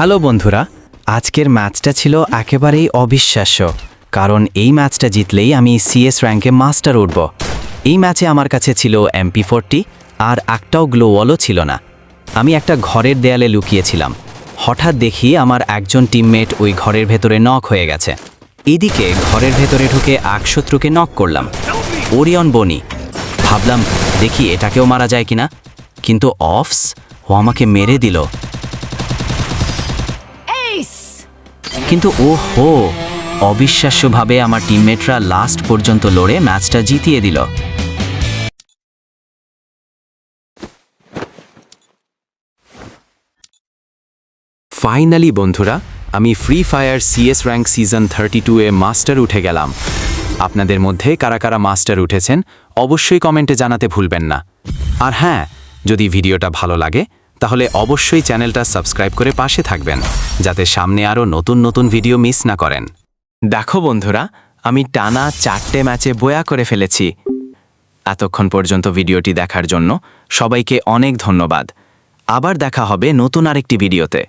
Hello বন্ধুরা, আজকের ম্যাচটা ছিল একেবারেই অবিশ্বাস্য, কারণ এই ম্যাচটা জিতলেই আমি সিএস র্যাঙ্কে মাস্টার উঠব। এই ম্যাচে আমার কাছে ছিল এমপি ফোরটি আর একটাও গ্লোওয়ালও ছিল না। আমি একটা ঘরের দেয়ালে লুকিয়েছিলাম। হঠাৎ দেখি আমার একজন টিমমেট ওই ঘরের ভেতরে নক হয়ে গেছে। এদিকে ঘরের ভেতরে ঢুকে এক শত্রুকে নক করলাম। ওরিয়ন বনি ভাবলাম, দেখি এটাকেও মারা যায় কিনা। কিন্তু অফস ও আমাকে মেরে দিল। কিন্তু ও হো অবিশ্বাস্যভাবে আমার টিমমেটরা লাস্ট পর্যন্ত লড়ে ম্যাচটা জিতিয়ে দিল। ফাইনালি বন্ধুরা, আমি Free Fire CS rank season thirty two এ মাস্টার উঠে গেলাম। আপনাদের মধ্যে কারা কারা মাস্টার উঠেছেন, অবশ্যই কমেন্টে জানাতে ভুলবেন না। আর হ্যাঁ যদি ভিডিওটা ভালো লাগে তাহলে অবশ্যই চ্যানেলটা সাবস্ক্রাইব করে পাশে থাকবেন, যাতে সামনে আরও নতুন নতুন ভিডিও মিস না করেন। দেখো বন্ধুরা, আমি টানা চারটে ম্যাচে বয়া করে ফেলেছি। এতক্ষণ পর্যন্ত ভিডিওটি দেখার জন্য সবাইকে অনেক ধন্যবাদ। আবার দেখা হবে নতুন আরেকটি ভিডিওতে।